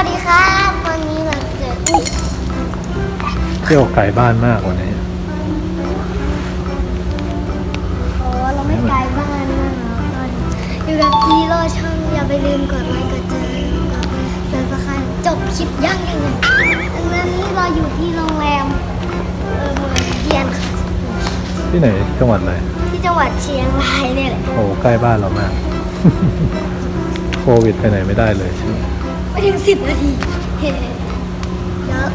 วัสดีครับวันนี้เราเจออุ๊ยเที่ยวไกลบ้านมากวันนี้โอ้เราไม่ไกลบ้านมากตอนอยู่กับจีโร่ช่องอย่าไปลืมกดไลค์กดแชร์แล้วก็เดินสะพานจบคลิปยังยังไงดังนั้นนี้เราอยู่ที่โรงแรมเออเมืองเทียนค่ะที่ไหนจังหวัดอะไรที่จังหวัดเชียงรายเนี่ยแหละโอ้ใกล้บ้านเรามาก โควิดไปไหนไม่ได้เลยใช่ไหม ไม่ถึงสิบนาทีเฮ้แล้ว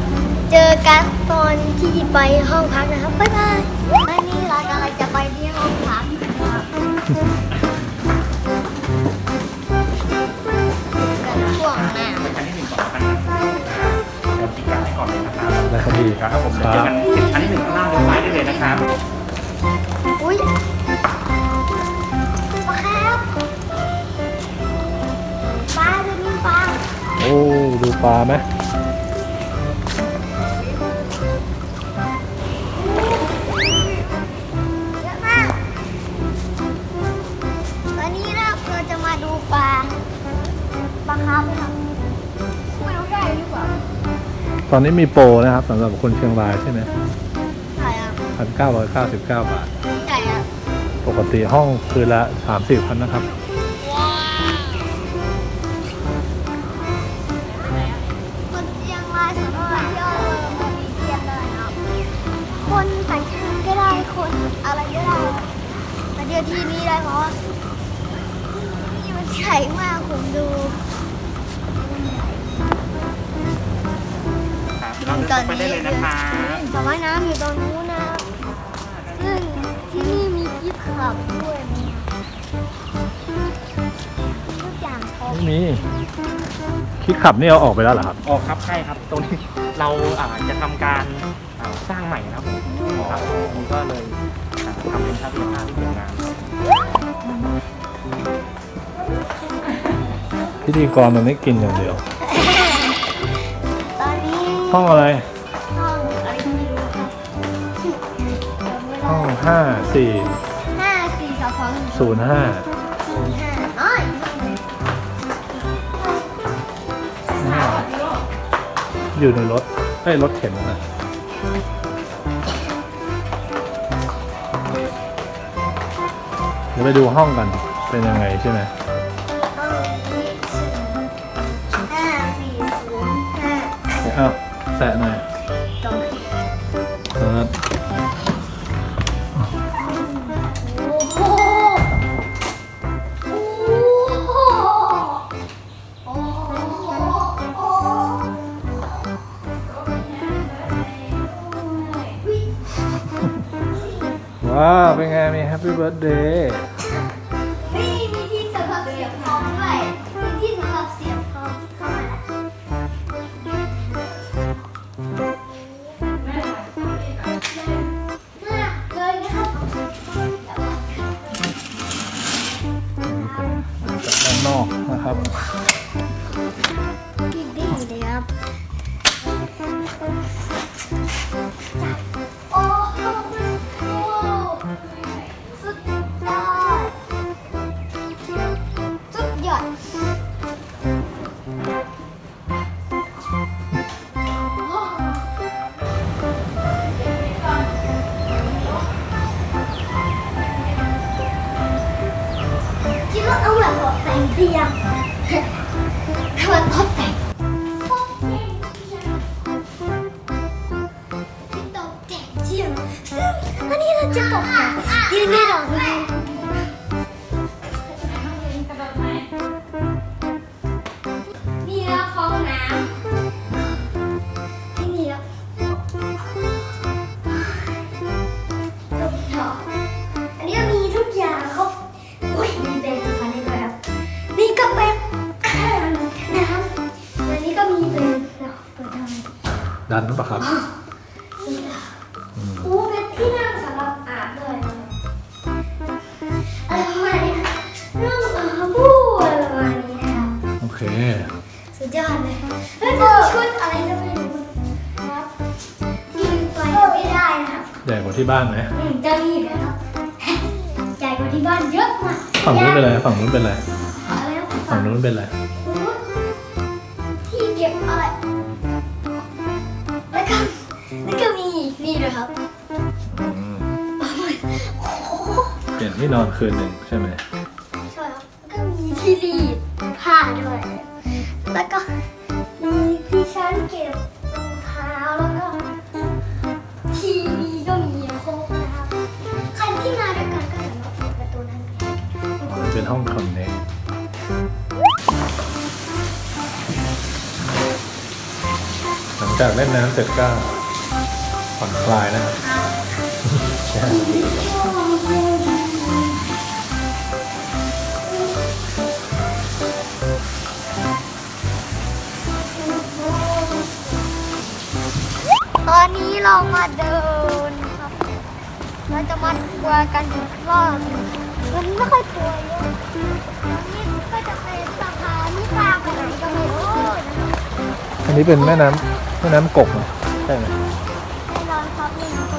เจอกันตอนที่ไปห้องพักนะครับบ๊ายบายและนี่เรากำลังจะไปที่ห้องพักนะครับกันช่วงหน้าชั้นที่หนึ่งก่อนนะครับเดี๋ยวติดการให้ก่อนเลยนะครับ ได้ครับพี่ครับผมเดี๋ยวเจอกันชั้นที่หนึ่งข้างล่าง ปลาไหมเยอะมากตอนนี้นะเราจะมาดูปลาปลาคาร์ฟนะครับไม่รู้ได้หรือเปล่าตอนนี้มีโปรนะครับสำหรับคนเชียงรายใช่ไหมใช่ครับพันเก้าร้อยเก้าสิบเก้าบาท ใช่ครับปกติห้องคืนละสามสิบพันนะครับ ที่ยวที่นี่ได้เพราะว่านี่มันใหญ่มากผมดูครับเราเดินเข้าไปได้เลยนะครับสระว่ายน้ำอยู่ตรงนู้นนะซึ่งที่นี่มีกิฟต์คลับด้วยนะทุกอย่างครบไม่มีคิดขับนี่เอาออกไปแล้วเหรอครับ ออกครับใช่ครับ ตรงนี้เราอ่าจะทำการอ่าสร้างใหม่นะครับผมครับผมก็เลยอ่า ทำเป็นท่าเรือท่าที่สวยงามครับพิธีกรมันไม่กินอย่างเดียว ตอนนี้ห้องอะไร ห้องอะไรก็ไม่รู้ครับห้องห้าสี่ห้าสี่สองสองหนึ่งศูนย์ห้าศูนย์ห้าอ๋ออีกห้องหนึ่งอยู่ในรถเอ้ยรถเข็นนะ เดี๋ยวไปดูห้องกันเป็นยังไงใช่ไหมห้องนี้ห้าสี่ศูนย์ห้า เอ้าแตะหน่อย เป็นไงมีแฮปปี้เบิร์ดเดย์มีมีที่สำหรับเสียบคอมด้วยมีที่สำหรับเสียบคอมเข้ามาแล้วมากเลยนะครับจากด้านนอกนะครับ ปิดทำไมดันหรือเปล่าครับ ยอดเลยแล้วก็ชุดอะไรก็ไม่รู้นะครับยืนไปไม่ได้นะครับใหญ่กว่าที่บ้านไหมอืมจะมีอีกนะครับใหญ่กว่าที่บ้านเยอะมากฝั่งนู้นเป็นไรฝั่งนู้นเป็นไรอะไรนะฝั่งนู้นเป็นไรที่เก็ก็บอะไรแล้วก็แล้วก็มีนี่ด้วยครับอืมโอ้ยโอ้โหเปลี่ยนที่นอนคืนหนึ่งใช่ไหมใช่ครับแล้วก็มีที่รีดผ้าด้วย แล้วก็มีที่ชั้นเก็บรองเท้าแล้วก็ทีวีก็มีครบนะครับใครที่มาด้วยกันก็สามารถเปิดประตูนั้นได้อ๋อเป็นห้องคอนเนคหลังจากเล่นน้ำเสร็จก็ผ่อนคลายนะครับ ใช่ ตอนนี้เรามาเดินครับ เราจะมาทัวร์กันอีกรอบมันไม่ค่อยทัวร์เยอะนี่ก็จะเป็นสะพานที่ข้ามไปไหนก็ไม่รู้นะครับอันนี้เป็นแม่น้ำแม่น้ำกกเหรอใช่ไหมแน่นอนครับนี่นะก็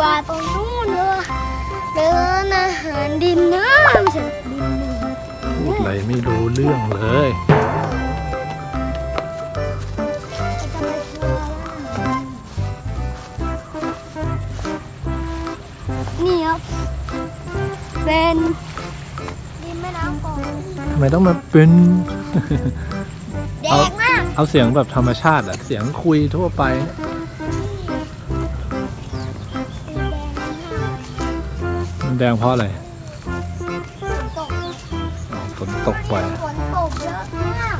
วร์ตรงนู่นเลยเดินอาหารดินเนอร์ไม่ใช่ดินเนอร์พูดอะไรไม่รู้เรื่องเลยเราจะไปทัวร์ร้านอาหารนี่ครับเป็นริมแม่น้ำก่อนทำไมต้องมาเป็น แดงมาก เอาเสียงแบบธรรมชาติอะเสียงคุยทั่วไปมัน แดงเพราะอะไรฝนตกอ๋ฝนตกบ่ฝนตกเยอะมาก